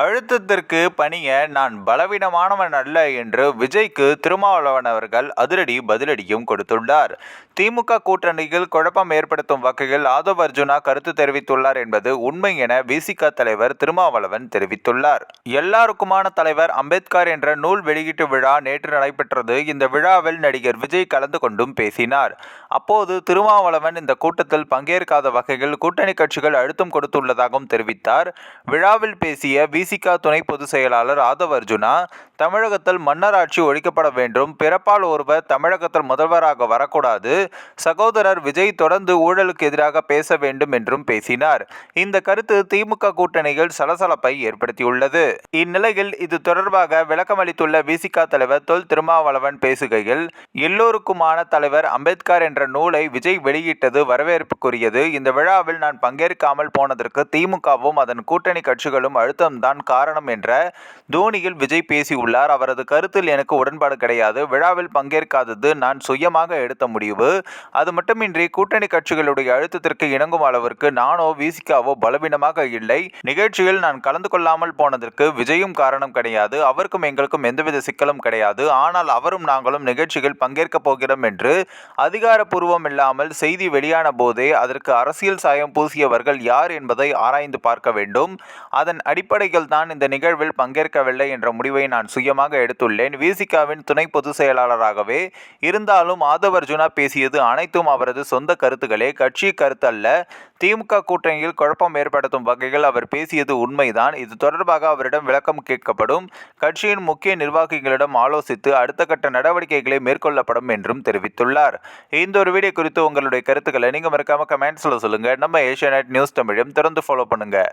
அழுத்தத்திற்கு பணிய நான் பலவீனமானவன் அல்ல என்று விஜய்க்கு திருமாவளவன் அவர்கள் அதிரடி பதிலடியும் கொடுத்துள்ளார். திமுக கூட்டணியில் குழப்பம் ஏற்படுத்தும் வகையில் ஆதவ் அர்ஜுனா கருத்து தெரிவித்துள்ளார் என்பது உண்மை என விசிக தலைவர் திருமாவளவன் தெரிவித்துள்ளார். எல்லாருக்குமான தலைவர் அம்பேத்கர் என்ற நூல் வெளியீட்டு விழா நேற்று நடைபெற்றது. இந்த விழாவில் நடிகர் விஜய் கலந்து கொண்டும் பேசினார். அப்போது திருமாவளவன் இந்த கூட்டத்தில் பங்கேற்காத வகையில் கூட்டணி கட்சிகள் அழுத்தம் கொடுத்துள்ளதாகவும் தெரிவித்தார். விழாவில் பேசிய வி விசிக துணை பொதுச் செயலாளர் ஆதவ் அர்ஜுனா தமிழகத்தில் மன்னராட்சி ஒழிக்கப்பட வேண்டும். பிறப்பால் ஒருவர் தமிழகத்தில் முதல்வராக வரக்கூடாது. சகோதரர் விஜய் தொடர்ந்து ஊழலுக்கு எதிராக பேச வேண்டும் என்றும் பேசினார். இந்த கருத்து திமுக கூட்டணியில் சலசலப்பை ஏற்படுத்தியுள்ளது. இந்நிலையில் இது தொடர்பாக விளக்கமளித்துள்ள விசிக தலைவர் தொல் திருமாவளவன் பேசுகையில் எல்லோருக்குமான தலைவர் அம்பேத்கர் என்ற நூலை விஜய் வெளியிட்டது வரவேற்புக்குரியது. இந்த விழாவில் நான் பங்கேற்காமல் போனதற்கு திமுகவும் அதன் கூட்டணி கட்சிகளும் அழுத்தம்தான் காரணம் என்ற தோனியில் விஜய் பேசியுள்ளார் அவரது கருத்தில் எனக்கு உடன்பாடு கிடையாது. விழாவில் பங்கேற்காதது நான் சுயமாக எடுத்த முடிவு. அது மட்டுமின்றி கூட்டணி கட்சிகளுடைய அழுத்தத்திற்கு இணங்கும் அளவிற்கு நானோ விசிகாவோ பலவீனமாக இல்லை. நிகழ்ச்சியில் நான் கலந்து கொள்ளாமல் போனதற்கு விஜயும் காரணம் கிடையாது. அவருக்கும் எங்களுக்கும் எந்தவித சிக்கலும் கிடையாது. ஆனால் அவரும் நாங்களும் நிகழ்ச்சியில் பங்கேற்கப் போகிறோம் என்று அதிகாரப்பூர்வம் இல்லாமல் செய்தி வெளியான போதே அதற்கு அரசியல் சாயம் பூசியவர்கள் யார் என்பதை ஆராய்ந்து பார்க்க வேண்டும். அதன் அடிப்படையில் தான் இந்த நிகழ்வில் பங்கேற்கவில்லை என்ற முடிவை நான் சுயமாக எடுத்துள்ளேன். விசிகாவின் துணை பொதுச் செயலாளராகவே இருந்தாலும் ஆதவர்ஜுனா பேசியது அனைத்தும் அவரது சொந்த கருத்துக்களே. கட்சி கருத்தல்ல. திமுக கூட்டணியில் குழப்பம் ஏற்படுத்தும் வகையில் அவர் பேசியது உண்மைதான். இது தொடர்பாக அவரிடம் விளக்கம் கேட்கப்படும். கட்சியின் முக்கிய நிர்வாகிகளிடம் ஆலோசித்து அடுத்த கட்ட நடவடிக்கைகளை மேற்கொள்ளப்படும் என்றும் தெரிவித்துள்ளார். இந்த ஒரு வீடியோ குறித்து உங்களுடைய கருத்துக்களை நீங்கள் மறக்காம கமெண்ட்ஸில் சொல்லுங்கள் நம்ம ஏஷியா நியூஸ் தமிழையும் திறந்து ஃபாலோ பண்ணுங்கள்